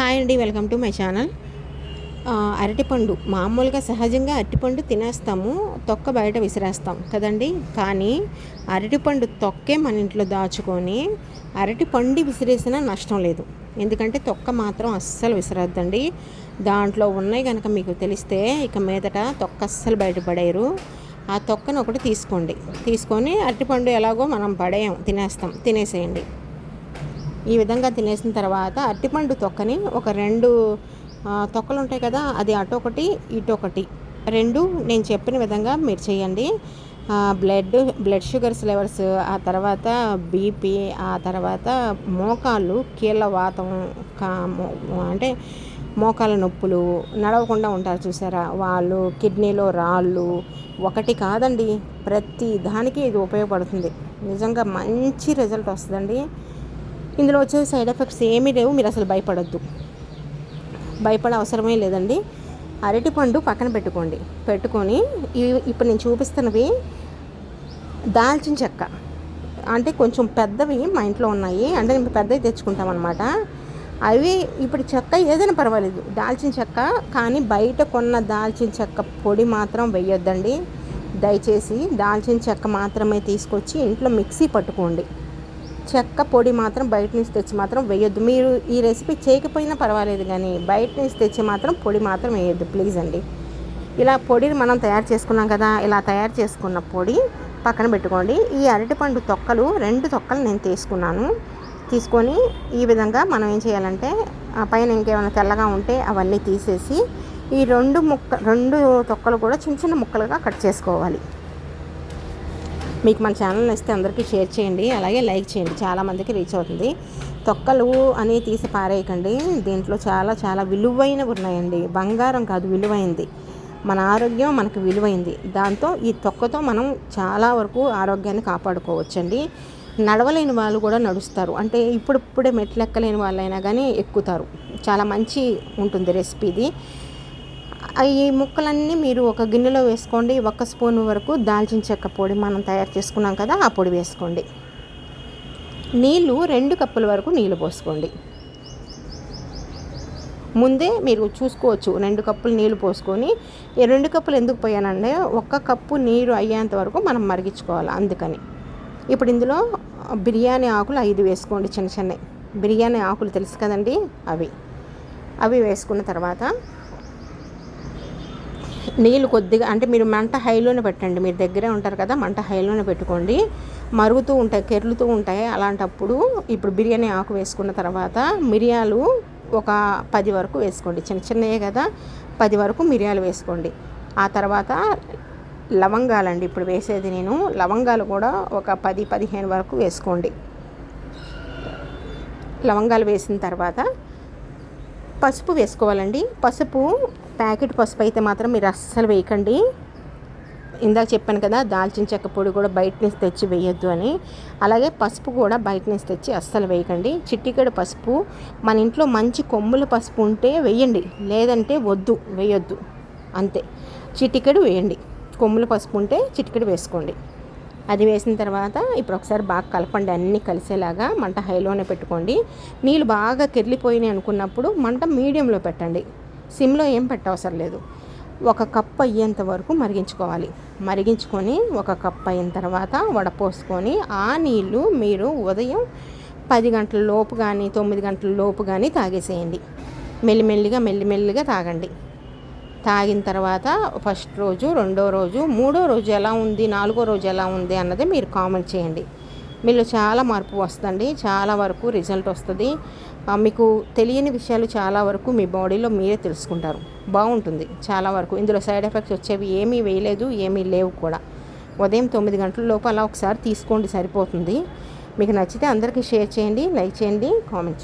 Hi అండి welcome to my channel. అరటిపండు మామూలుగా సహజంగా అరటిపండు తినేస్తాము తొక్క బయట విసిరేస్తాం కదండి. కానీ అరటిపండు తొక్కే మన ఇంట్లో దాచుకొని అరటిపండు విసిరేసినా నష్టం లేదు. ఎందుకంటే తొక్క మాత్రం అస్సలు విసిరద్దండి. దాంట్లో ఉన్నాయి కనుక మీకు తెలిస్తే ఇక మీదట తొక్క అస్సలు బయటపడేరు ఆ తొక్కను ఒకటి తీసుకోండి. తీసుకొని అరటిపండు ఎలాగో మనం పడేయం తినేస్తాం తినేసేయండి. ఈ విధంగా తినేసిన తర్వాత అరటిపండు తొక్కని ఒక రెండు తొక్కలు ఉంటాయి కదా అది అటు ఒకటి రెండు నేను చెప్పిన విధంగా మీరు చేయండి. బ్లడ్ బ్లడ్ షుగర్స్ లెవెల్స్ ఆ తర్వాత బీపీ ఆ తర్వాత మోకాళ్ళు కీళ్ళ వాతం కా మో- అంటే మోకాళ్ళ నొప్పులు నడవకుండా ఉంటారు చూసారా? వాళ్ళు కిడ్నీలో రాళ్ళు. ఒకటి కాదండి ప్రతి దానికి ఇది ఉపయోగపడుతుంది. నిజంగా మంచి రిజల్ట్ వస్తుందండి. ఇందులో వచ్చే సైడ్ ఎఫెక్ట్స్ ఏమీ లేవు మీరు అసలు భయపడద్దు. భయపడే అవసరమే లేదండి. అరటిపండు పక్కన పెట్టుకోండి. పెట్టుకొని ఇవి ఇప్పుడు నేను చూపిస్తున్నవి దాల్చిన చెక్క. అంటే కొంచెం పెద్దవి మా ఇంట్లో ఉన్నాయి. అంటే మేము పెద్దవి తెచ్చుకుంటాం అనమాట అవి ఇప్పుడు చెక్క ఏదైనా పర్వాలేదు. దాల్చిన చెక్క కానీ బయట కొన్న దాల్చిన చెక్క పొడి మాత్రం వేయొద్దండి. దయచేసి దాల్చిన చెక్క మాత్రమే తీసుకొచ్చి ఇంట్లో మిక్సీ పట్టుకోండి. చెక్క పొడి మాత్రం బయట నుంచి తెచ్చి మాత్రం వేయొద్దు. మీరు ఈ రెసిపీ చేయకపోయినా పర్వాలేదు కానీ బయట నుంచి తెచ్చి మాత్రం పొడి మాత్రం వేయొద్దు ప్లీజ్ అండి. ఇలా పొడిని మనం తయారు చేసుకున్నాం కదా ఇలా తయారు చేసుకున్న పొడి పక్కన పెట్టుకోండి. ఈ అరటిపండు తొక్కలు రెండు తొక్కలు నేను తీసుకున్నాను. తీసుకొని ఈ విధంగా మనం ఏం చేయాలంటే ఆ పైన ఇంకేమైనా తెల్లగా ఉంటే అవన్నీ తీసేసి ఈ రెండు ముక్క రెండు తొక్కలు కూడా చిన్న చిన్న ముక్కలుగా కట్ చేసుకోవాలి. మీకు మన ఛానల్ ఇస్తే అందరికీ షేర్ చేయండి అలాగే లైక్ చేయండి. చాలామందికి రీచ్ అవుతుంది. తొక్కలు అని తీసి పారేయకండి. దీంట్లో చాలా చాలా విలువైనవి ఉన్నాయండి. బంగారం కాదు విలువైంది. మన ఆరోగ్యం మనకు విలువైంది. దాంతో ఈ తొక్కతో మనం చాలా వరకు ఆరోగ్యాన్ని కాపాడుకోవచ్చండి. నడవలేని వాళ్ళు కూడా నడుస్తారు. అంటే ఇప్పుడిప్పుడే మెట్లు ఎక్కలేని వాళ్ళైనా కానీ ఎక్కుతారు. చాలా మంచి ఉంటుంది రెసిపీది ఈ ముక్కలన్నీ మీరు ఒక గిన్నెలో వేసుకోండి. ఒక స్పూన్ వరకు దాల్చిన చెక్క పొడి మనం తయారు చేసుకున్నాం కదా ఆ పొడి వేసుకోండి. నీళ్ళు రెండు కప్పుల వరకు నీళ్ళు పోసుకోండి. ముందే మీరు చూసుకోవచ్చు రెండు కప్పులు నీళ్ళు పోసుకొని ఈ రెండు కప్పులు ఎందుకు పోయానంటే ఒక్క కప్పు నీరు అయ్యేంత వరకు మనం మరిగించుకోవాలి అందుకని. ఇప్పుడు ఇందులో బిర్యానీ ఆకులు ఐదు వేసుకోండి చిన్న చిన్నవి. బిర్యానీ ఆకులు తెలుసు కదండి అవి. అవి వేసుకున్న తర్వాత నీళ్ళు కొద్దిగా అంటే మీరు మంట హైలోనే పెట్టండి. మీరు దగ్గరే ఉంటారు కదా మంట హైలోనే పెట్టుకోండి. మరుగుతూ ఉంటాయి కెర్లుతూ ఉంటాయి. అలాంటప్పుడు ఇప్పుడు బిర్యానీ ఆకు వేసుకున్న తర్వాత మిరియాలు ఒక పది వరకు వేసుకోండి. చిన్న చిన్నయే కదా పది వరకు మిరియాలు వేసుకోండి. ఆ తర్వాత లవంగాలండి ఇప్పుడు వేసేది నేను. లవంగాలు కూడా ఒక పది పదిహేను వరకు వేసుకోండి. లవంగాలు వేసిన తర్వాత పసుపు వేసుకోవాలండి. పసుపు ప్యాకెట్ పసుపు అయితే మాత్రం మీరు అస్సలు వేయకండి. ఇందాక చెప్పాను కదా దాల్చిన చెక్క పొడి కూడా బయట నుంచి తెచ్చి వేయొద్దు అని. అలాగే పసుపు కూడా బయట నుంచి తెచ్చి అస్సలు వేయకండి. చిట్టికడు పసుపు మన ఇంట్లో మంచి కొమ్ముల పసుపు ఉంటే వేయండి. లేదంటే వద్దు వేయొద్దు. అంతే. చిటికెడు వేయండి. కొమ్ముల పసుపు ఉంటే చిటికెడు వేసుకోండి. అది వేసిన తర్వాత ఇప్పుడు ఒకసారి బాగా కలపండి అన్నీ కలిసేలాగా మంట హైలోనే పెట్టుకోండి. నీళ్ళు బాగా కెర్లిపోయినాయి అనుకున్నప్పుడు మంట మీడియంలో పెట్టండి. సిమ్లో ఏం పెట్టవసరం లేదు. ఒక కప్ అయ్యేంత వరకు మరిగించుకోవాలి. మరిగించుకొని ఒక కప్ అయిన తర్వాత వడపోసుకొని ఆ నీళ్ళు మీరు ఉదయం పది గంటల లోపు కానీ తొమ్మిది గంటల లోపు కానీ తాగేసేయండి. మెల్లిమెల్లిగా మెల్లిమెల్లిగా తాగండి. తాగిన తర్వాత ఫస్ట్ రోజు రెండో రోజు మూడో రోజు ఎలా ఉంది నాలుగో రోజు ఎలా ఉంది అన్నది మీరు కామెంట్ చేయండి. మీలో చాలా మార్పు వస్తుంది చాలా వరకు రిజల్ట్ వస్తుంది. మీకు తెలియని విషయాలు చాలా వరకు మీ బాడీలో మీరే తెలుసుకుంటారు. బాగుంటుంది చాలా వరకు. ఇందులో సైడ్ ఎఫెక్ట్స్ వచ్చేవి ఏమీ వేయలేదు ఏమీ లేవు కూడా. ఉదయం తొమ్మిది గంటల లోపు అలా ఒకసారి తీసుకోండి సరిపోతుంది. మీకు నచ్చితే అందరికీ షేర్ చేయండి లైక్ చేయండి కామెంట్ చేయండి.